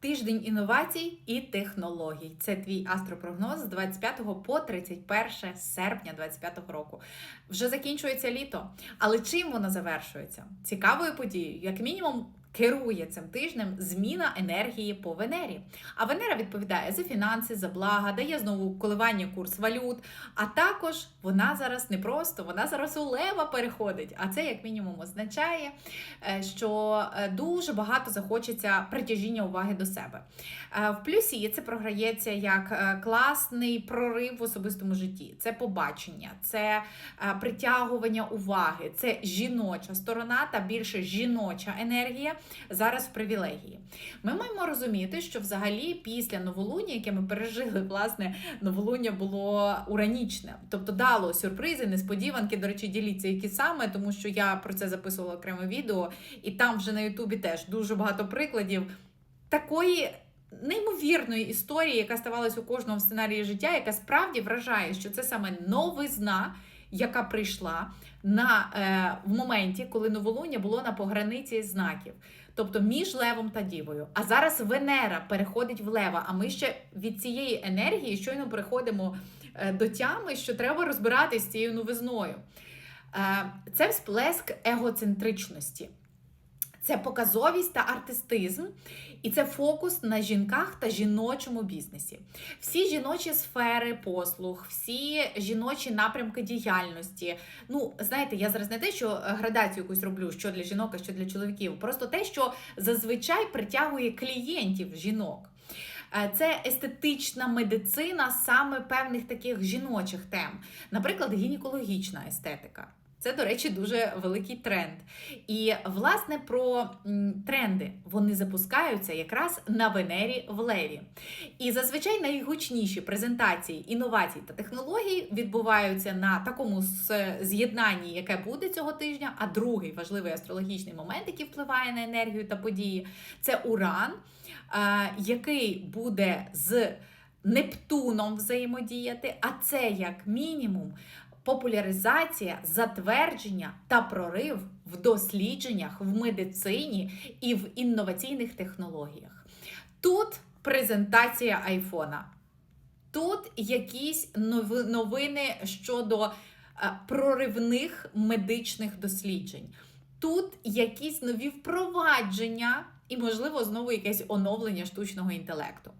Тиждень інновацій і технологій. Це твій астропрогноз з 25 по 31 серпня 25 року. Вже закінчується літо. Але чим воно завершується? Цікавою подією, як мінімум. Керує цим тижнем зміна енергії по Венері. А Венера відповідає за фінанси, за блага, дає знову коливання курс валют. А також вона зараз не просто, вона зараз у лева переходить. А це, як мінімум, означає, е, що е, дуже багато захочеться притяжіння уваги до себе. Е, В плюсі це програється як класний прорив в особистому житті, це побачення, це притягування уваги, це жіноча сторона та більше жіноча енергія зараз в привілегії. Ми маємо розуміти, що взагалі після новолуння, яке ми пережили, власне, новолуння було уранічне, тобто дало сюрпризи, несподіванки. До речі, діліться, які саме, тому що я про це записувала окреме відео, і там вже на Ютубі теж дуже багато прикладів такої. Неймовірної історії, яка ставалася у кожного в сценарії життя, яка справді вражає, що це саме новизна, яка прийшла на, е, в моменті, коли новолуння було на пограниці знаків, тобто між левом та дівою. А зараз Венера переходить в лева. А ми ще від цієї енергії щойно переходимо е, до тями, що треба розбиратися з цією новизною. Е, це всплеск егоцентричності. Це показовість та артистизм, і це фокус на жінках та жіночому бізнесі. Всі жіночі сфери послуг, всі жіночі напрямки діяльності. Ну, знаєте, я зараз не те, що градацію якусь роблю, що для жінок, а що для чоловіків. Просто те, що зазвичай притягує клієнтів жінок. Е, Це естетична медицина саме певних таких жіночих тем, наприклад, гінекологічна естетика. Це, до речі, дуже великий тренд. І, власне, про тренди вони запускаються якраз на Венері в Леві. І зазвичай найгучніші презентації інновацій та технологій відбуваються на такому з'єднанні, яке буде цього тижня. А другий важливий астрологічний момент, який впливає на енергію та події, це Уран, який буде з Нептуном взаємодіяти, а це як мінімум популяризація, затвердження та прорив в дослідженнях, в медицині і в інноваційних технологіях. Тут презентація айфона. Тут якісь новини щодо е, проривних медичних досліджень. Тут якісь нові впровадження і, можливо, знову якесь оновлення штучного інтелекту.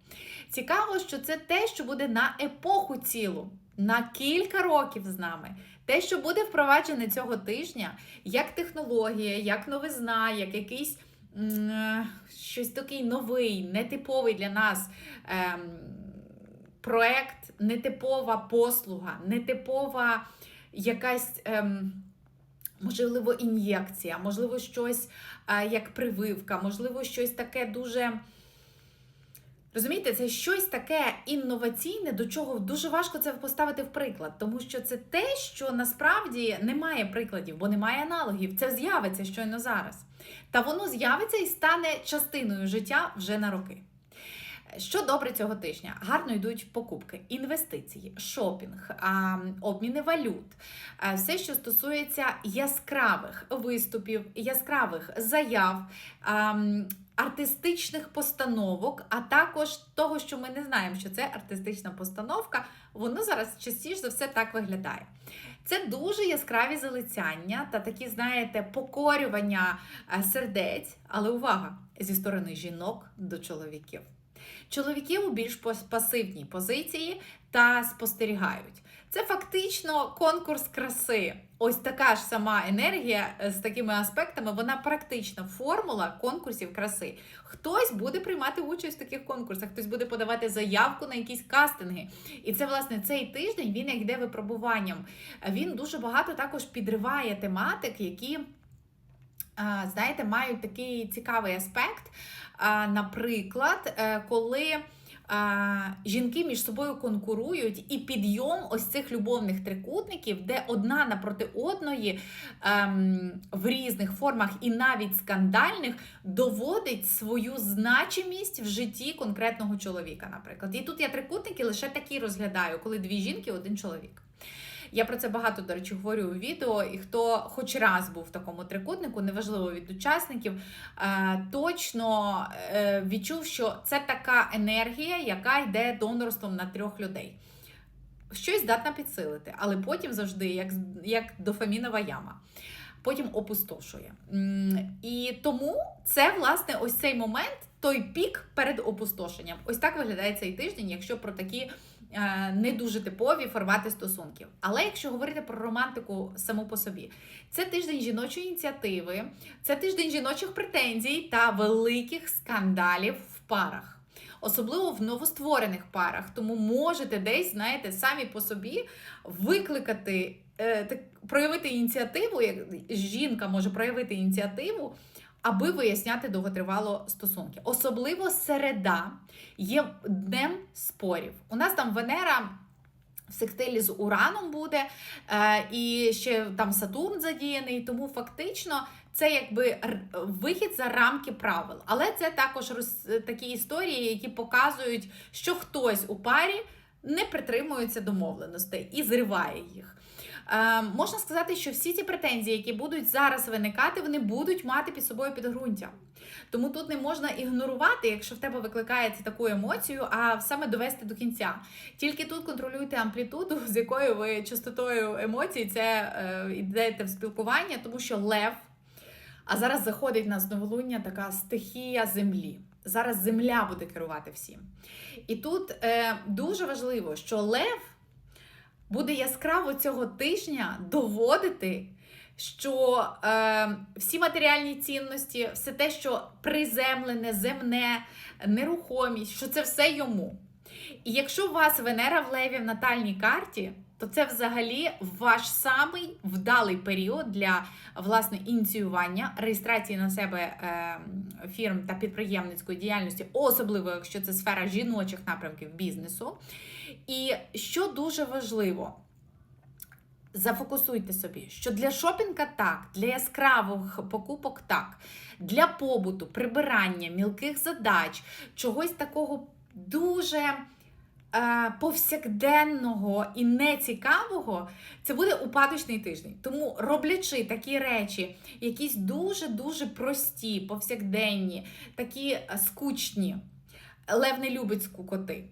Цікаво, що це те, що буде на епоху цілу, на кілька років з нами. Те, що буде впроваджене цього тижня, як технологія, як новизна, як якийсь е, щось такий новий, нетиповий для нас ем, проект, нетипова послуга, нетипова якась. Ем, Можливо, ін'єкція, можливо, щось як прививка, можливо, щось таке дуже. Розумієте, це щось таке інноваційне, до чого дуже важко це поставити в приклад, тому що це те, що насправді немає прикладів, бо немає аналогів. Це з'явиться щойно зараз. Та воно з'явиться і стане частиною життя вже на роки. Що добре цього тижня? Гарно йдуть покупки, інвестиції, шопінг, обміни валют, все, що стосується яскравих виступів, яскравих заяв, артистичних постановок, а також того, що ми не знаємо, що це артистична постановка, воно зараз частіше за все так виглядає. Це дуже яскраві залицяння та такі, знаєте, покорювання сердець, але увага! Зі сторони жінок до чоловіків. Чоловіки у більш пасивній позиції та спостерігають. Це фактично конкурс краси. Ось така ж сама енергія е, з такими аспектами, вона практична формула конкурсів краси. Хтось буде приймати участь в таких конкурсах, хтось буде подавати заявку на якісь кастинги. І це, власне, цей тиждень він як йде випробуванням. Він дуже багато також підриває тематик, які. Знаєте, мають такий цікавий аспект. Наприклад, е, коли жінки між собою конкурують, і підйом ось цих любовних трикутників, де одна напроти одної ем, в різних формах і навіть скандальних доводить свою значимість в житті конкретного чоловіка, наприклад. І тут я трикутники лише такі розглядаю, коли дві жінки, один чоловік. Я про це багато, до речі, говорю у відео. І хто хоч раз був в такому трикутнику, неважливо від учасників, е, точно е, відчув, що це така енергія, яка йде донорством на трьох людей. Щось здатна підсилити, але потім завжди як, як дофамінова яма. Потім опустошує. І тому це, власне, ось цей момент, той пік перед опустошенням. Ось так виглядає цей тиждень, якщо про такі не дуже типові формати стосунків. Але якщо говорити про романтику саму по собі, це тиждень жіночої ініціативи, це тиждень жіночих претензій та великих скандалів в парах. Особливо в новостворених парах, тому можете десь, знаєте, самі по собі викликати, е, проявити ініціативу, як жінка може проявити ініціативу, аби виясняти довготривало стосунки. Особливо середа є днем спорів. У нас там Венера. В сектилі з Ураном буде, е, і ще там Сатурн задіяний, тому фактично це якби вихід за рамки правил. Але це також такі історії, які показують, що хтось у парі не притримується домовленостей і зриває їх. Е, можна сказати, що всі ці претензії, які будуть зараз виникати, вони будуть мати під собою підґрунтя. Тому тут не можна ігнорувати, якщо в тебе викликається таку емоцію, а саме довести до кінця. Тільки тут контролюйте амплітуду, з якою ви частотою емоцій це е, йдете в спілкування, тому що лев. А зараз заходить на новолуння така стихія землі. Зараз земля буде керувати всім. І тут е, дуже важливо, що лев буде яскраво цього тижня доводити, що е, всі матеріальні цінності, все те, що приземлене, земне, нерухомість, що це все йому. І якщо у вас Венера в Леві в натальній карті, то це взагалі ваш самий вдалий період для власне ініціювання, реєстрації на себе е, фірм та підприємницької діяльності, особливо якщо це сфера жіночих напрямків бізнесу. І що дуже важливо, зафокусуйте собі, що для шопінга так, для яскравих покупок так, для побуту, прибирання, мілких задач, чогось такого дуже е, повсякденного і нецікавого, це буде упадочний тиждень. Тому роблячи такі речі, якісь дуже-дуже прості, повсякденні, такі е, скучні. Лев не любить скукоти.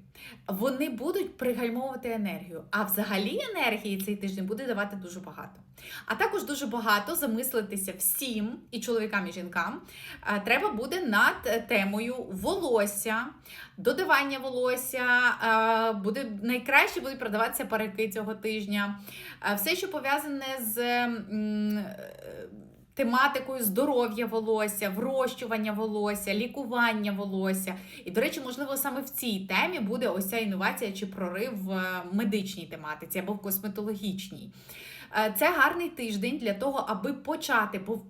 Вони будуть пригальмовувати енергію. А взагалі енергії цей тиждень буде давати дуже багато. А також дуже багато замислитися всім, і чоловікам, і жінкам. е, Треба буде над темою волосся, додавання волосся. е, Буде найкраще будуть продаватися парики цього тижня. Е, Все, що пов'язане з. Тематикою здоров'я волосся, врощування волосся, лікування волосся. І, до речі, можливо, саме в цій темі буде ось ця інновація чи прорив в е, медичній тематиці або в косметологічній. Е, Це гарний тиждень для того, аби почати. бо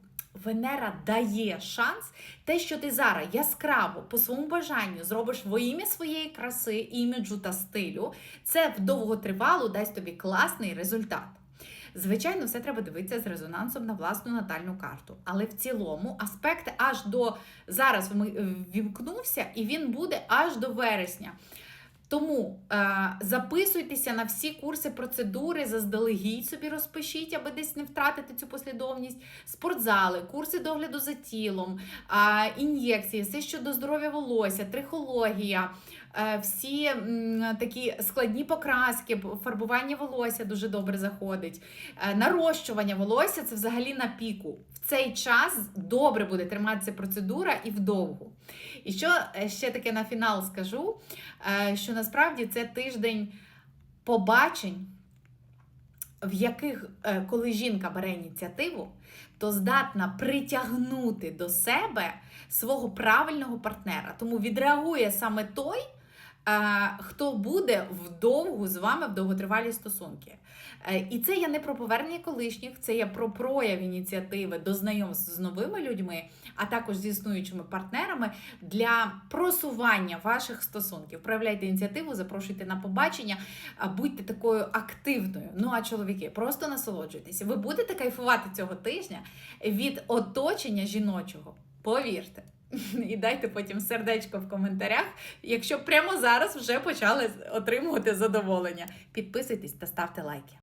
Венера дає шанс, те, що ти зараз яскраво по своєму бажанню зробиш во ім'я своєї краси, іміджу та стилю, це в довготривалу дасть тобі класний результат. Звичайно, все треба дивитися з резонансом на власну натальну карту. Але в цілому аспект аж до зараз вімкнувся, і він буде аж до вересня. Тому е, записуйтеся на всі курси процедури, заздалегідь собі розпишіть, аби десь не втратити цю послідовність. Спортзали, курси догляду за тілом, е, ін'єкції, все щодо здоров'я волосся, трихологія, всі такі складні покраски, фарбування волосся дуже добре заходить. Е, нарощування волосся це взагалі на піку. В цей час добре буде триматися процедура і вдовгу. І що е, ще таке на фінал скажу, е, що насправді це тиждень побачень, в яких, е, коли жінка бере ініціативу, то здатна притягнути до себе свого правильного партнера. Тому відреагує саме той, е, хто буде вдовгу з вами в довготривалі стосунки. Е, І це я не про повернення колишніх, це я про прояв ініціативи до знайомств з новими людьми, а також з існуючими партнерами для просування ваших стосунків. Проявляйте ініціативу, запрошуйте на побачення, будьте такою активною. Ну а чоловіки, просто насолоджуйтеся. Ви будете кайфувати цього тижня від оточення жіночого. Повірте. І дайте потім сердечко в коментарях, якщо прямо зараз вже почали отримувати задоволення. Підписуйтесь та ставте лайки.